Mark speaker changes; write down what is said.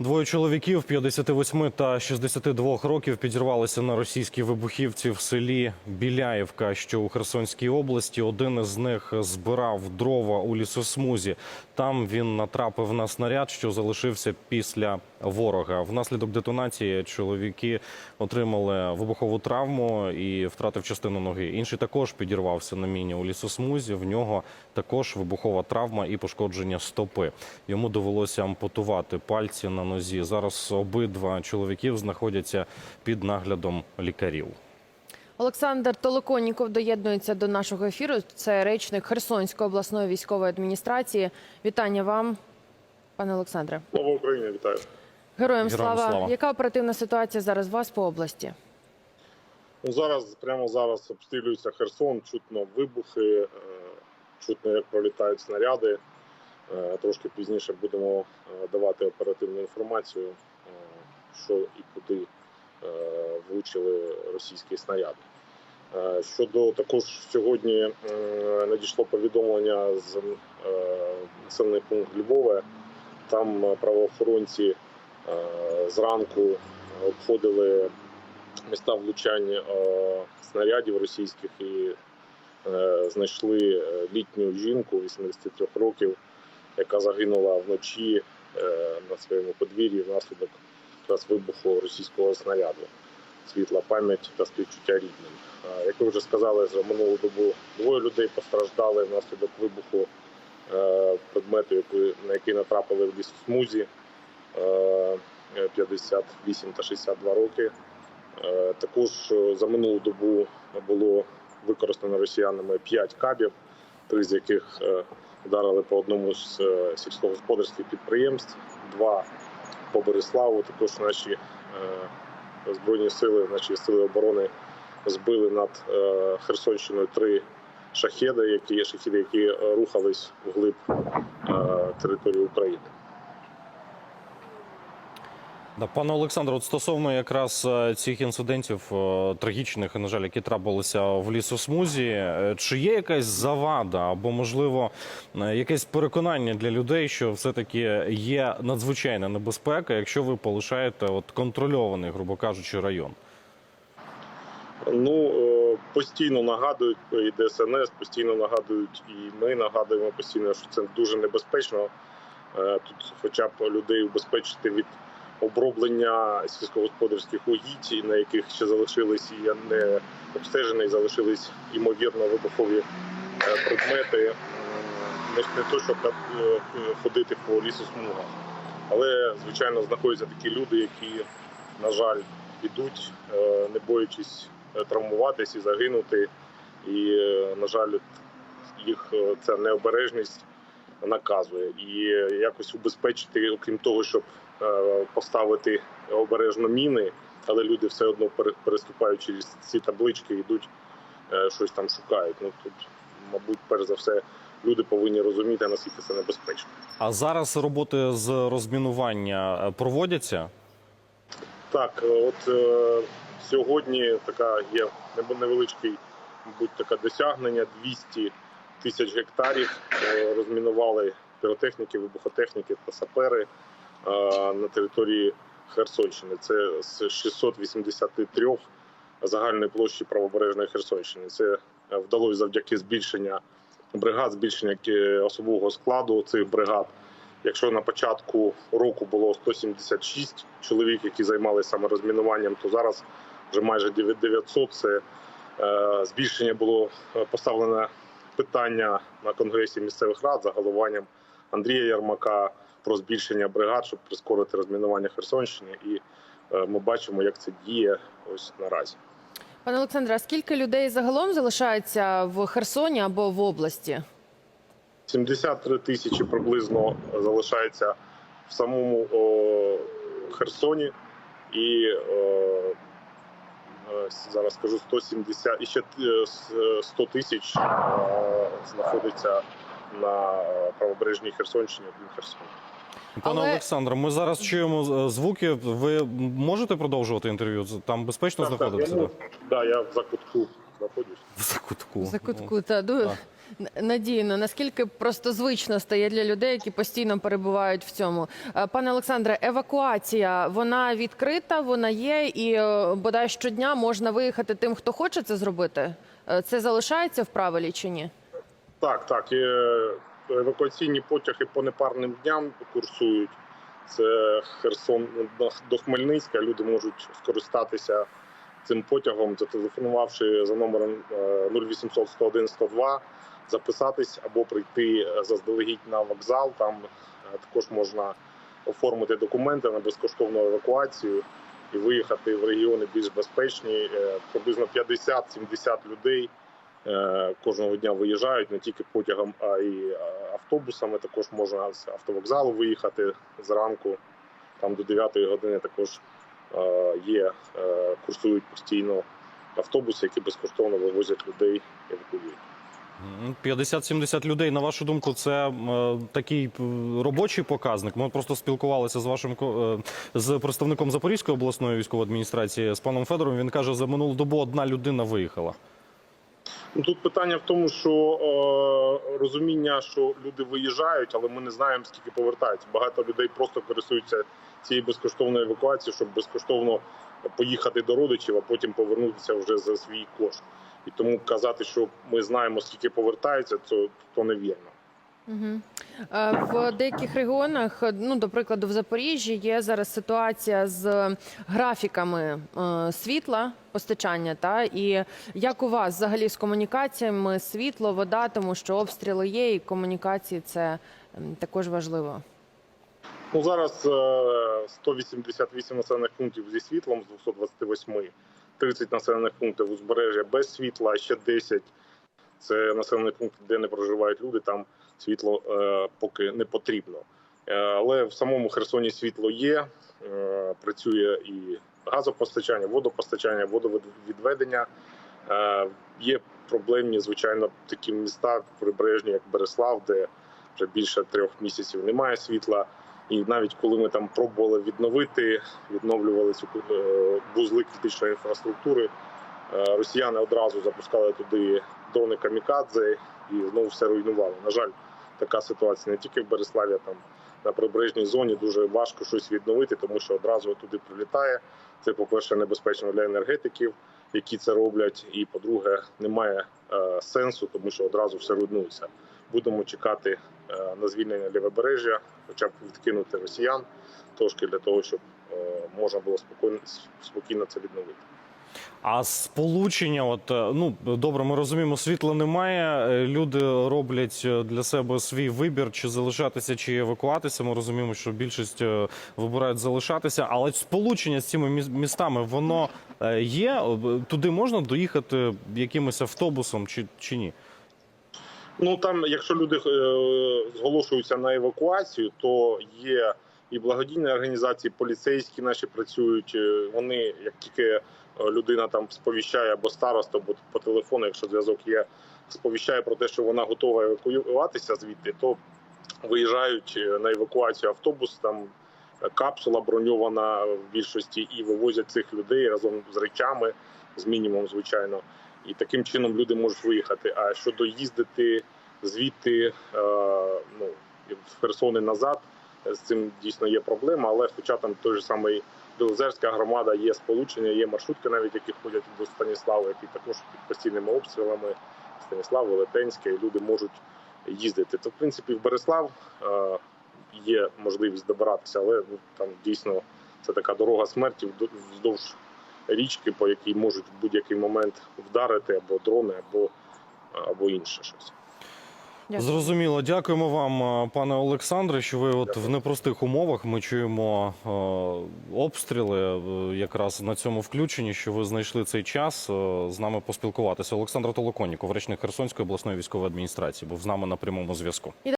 Speaker 1: Двоє чоловіків 58 та 62 років підірвалися на російській вибухівці в селі Біляєвка, що у Херсонській області. Один із них збирав дрова у лісосмузі. Там він натрапив на снаряд, що залишився після ворога. Внаслідок детонації чоловіки отримали вибухову травму і втратив частину ноги. Інший також підірвався на міні у лісосмузі. В нього також вибухова травма і пошкодження стопи. Йому довелося ампутувати пальці на нозі. Зараз обидва чоловіків знаходяться під наглядом лікарів.
Speaker 2: Олександр Толоконніков доєднується до нашого ефіру. Це речник Херсонської обласної військової адміністрації. Вітання вам, пане Олександре.
Speaker 3: Слава Україні, вітаю.
Speaker 2: Героям
Speaker 1: Героям
Speaker 2: слава.
Speaker 1: слава.
Speaker 2: Яка оперативна ситуація зараз у вас по області?
Speaker 3: Ну зараз прямо зараз обстрілюється Херсон, чутно вибухи, е, чутно як пролітають снаряди. Е, Трошки пізніше будемо е, давати оперативну інформацію, що і куди влучили російські снаряди. Щодо також сьогодні надійшло повідомлення з населений пункт Львове. Там правоохоронці зранку обходили міста влучань е, снарядів російських і е, знайшли е, літню жінку 83 років, яка загинула вночі е, на своєму подвір'ї внаслідок якраз вибуху російського снаряду. Світла пам'ять та співчуття рідним. Е, Як ви вже сказали, за минулу добу двоє людей постраждали внаслідок вибуху е, предмету, на який натрапили в лісосмузі. Е, 58 та 62 роки. Е, Також е, за минулу добу було використано росіянами 5 кабів, три з яких е, вдарили по одному з е, сільськогосподарських підприємств, два по Бориславу. Також наші е, збройні сили, наші сили оборони збили над е, Херсонщиною три шахеди, які шахіди, які е, рухались вглиб е, території України.
Speaker 1: Пане Олександре, от стосовно якраз е, цих інцидентів е, трагічних, на жаль, які трапилися в лісосмузі, е, чи є якась завада або, можливо, якесь переконання для людей, що все-таки є надзвичайна небезпека, якщо ви полишаєте от контрольований, грубо кажучи, район?
Speaker 3: Ну постійно нагадують і ДСНС, постійно нагадують, і ми нагадуємо постійно, що це дуже небезпечно. Тут, хоча б людей убезпечити від оброблення сільськогосподарських угідь, на яких ще залишились і не обстежені, залишились ймовірно вибухові е, предмети. Не, то, щоб е, ходити по лісосмугах, але звичайно знаходяться такі люди, які, на жаль, ідуть, е, не боячись травмуватись і загинути. І, на жаль, їх ця необережність наказує. І якось убезпечити, окрім того, щоб е, поставити обережно міни, але люди все одно пере- переступають через ці таблички, йдуть, е, щось там шукають. Ну тут, мабуть, перш за все, люди повинні розуміти, наскільки це небезпечно.
Speaker 1: А зараз роботи з розмінування е, проводяться?
Speaker 3: Так, от е, сьогодні така є невеличкий, мабуть, таке досягнення. 200 тисяч гектарів е, розмінували піротехніки, вибухотехніки та сапери е, на території Херсонщини. Це з 683 загальної площі правобережної Херсонщини. Це е, вдалося завдяки збільшення бригад, збільшення особового складу цих бригад. Якщо на початку року було 176 чоловік, які займалися саме розмінуванням, то зараз вже майже 900. Це збільшення було поставлене питання на конгресі місцевих рад за головуванням Андрія Ярмака про збільшення бригад, щоб прискорити розмінування Херсонщини. І е, ми бачимо, як це діє ось наразі.
Speaker 2: Пане Олександре, а скільки людей загалом залишається в Херсоні або в області?
Speaker 3: 73 тисячі приблизно залишається в самому о, Херсоні, і о, зараз скажу 170, і ще е, е, 100 тисяч е, знаходиться на е, правобережній Херсонщині, окрім Херсону.
Speaker 1: Пане
Speaker 2: Але-
Speaker 1: Олександре, ми зараз чуємо е, звуки. Ви можете продовжувати інтерв'ю? Там безпечно
Speaker 3: Так, так, я,
Speaker 1: да?
Speaker 3: ну, да, я в закутку знаходжусь.
Speaker 1: В закутку.
Speaker 2: В закутку та ду-
Speaker 1: так.
Speaker 2: Надійно, наскільки просто звично стає для людей, які постійно перебувають в цьому. Е, Пане Олександре, евакуація вона відкрита, вона є, і е, бодай щодня можна виїхати тим, хто хоче це зробити. Е, Це залишається в правилі чи ні?
Speaker 3: Так, так. Евакуаційні потяги по непарним дням курсують. Це Херсон до Хмельницька. Люди можуть скористатися цим потягом, зателефонувавши за номером е, 0800 101 102, записатись або прийти е, заздалегідь на вокзал. Там е, також можна оформити документи на безкоштовну евакуацію і виїхати в регіони більш безпечні. Е, Приблизно 50-70 людей кожного дня виїжджають не тільки потягом, а й автобусами. Також можна з автовокзалу виїхати зранку. Там до 9 години також є, курсують постійно автобуси, які безкоштовно вивозять людей евакуюють.
Speaker 1: М, 50-70 людей, на вашу думку, це е, такий е, робочий показник. Ми просто спілкувалися з вашим е, з представником Запорізької обласної військової адміністрації з паном Федором. Він каже, за минулу добу одна людина виїхала.
Speaker 3: Ну, Тут питання в тому, що е, розуміння, що люди виїжджають, але ми не знаємо, скільки повертаються. Багато людей просто користуються цією безкоштовною евакуацією, щоб безкоштовно поїхати до родичів, а потім повернутися вже за свій кошт. І тому казати, що ми знаємо, скільки повертається, то, то невірно.
Speaker 2: Угу. В деяких регіонах, ну до прикладу, в Запоріжжі є зараз ситуація з графіками е, світла постачання. Та і як у вас взагалі з комунікаціями світло, вода, тому що обстріли є, і комунікації це також важливо.
Speaker 3: Ну зараз е, 188 населених пунктів зі світлом з 228, 30 населених пунктів узбережжя без світла, ще 10 це населений пункт, де не проживають люди. Там світло е, поки не потрібно. Е, але в самому Херсоні світло є. Е, працює і газопостачання, водопостачання, водовідведення. Е, є проблемні, звичайно, такі міста прибережні, як Береслав, де вже більше трьох місяців немає світла. І навіть коли ми там пробували відновити, відновлювали цю е, вузли критичної інфраструктури, е, росіяни одразу запускали туди дрони камікадзе і знову все руйнували. На жаль, така ситуація не тільки в Береславі, а там на прибережній зоні дуже важко щось відновити, тому що одразу туди прилітає. Це, по-перше, небезпечно для енергетиків, які це роблять. І по-друге, немає е, сенсу, тому що одразу все руйнується. Будемо чекати е, на звільнення лівобережжя, хоча б відкинути росіян трошки для того, щоб е, можна було спокійно, спокійно це відновити.
Speaker 1: А сполучення, от е, ну добре, ми розуміємо, світла немає. Люди роблять для себе свій вибір, чи залишатися, чи евакуатися. Ми розуміємо, що більшість вибирають залишатися, але сполучення з цими міс- містами воно є. Туди можна доїхати якимось автобусом, чи, чи ні?
Speaker 3: Ну там, якщо люди е, зголошуються на евакуацію, то є і благодійні організації, поліцейські наші працюють. е, Вони як тільки е, людина там сповіщає або староста, або по телефону, якщо зв'язок є, сповіщає про те, що вона готова евакуюватися звідти, то виїжджають е, на евакуацію автобус. Там капсула броньована в більшості і вивозять цих людей разом з речами, з мінімум, звичайно. І таким чином люди можуть виїхати. А щодо їздити звідти е, ну, в Херсон і назад, з цим дійсно є проблема. Але хоча там той же самий Білозерська громада є сполучення, є маршрутки, навіть які ходять до Станіслава, які також під постійними обстрілами. Станіслав, Велетенське, і люди можуть їздити. То в принципі в Береслав е, є можливість добиратися, але ну, там дійсно це така дорога смерті вздовж річки, по якій можуть в будь-який момент вдарити або дрони, або, або інше щось.
Speaker 2: Дякую.
Speaker 1: Зрозуміло, дякуємо вам, е, пане Олександре. Що ви от в непростих умовах ми чуємо е, обстріли е, якраз на цьому включенні. Що ви знайшли цей час з нами поспілкуватися. Олександр Толоконніков, речник Херсонської обласної військової адміністрації, був з нами на прямому зв'язку.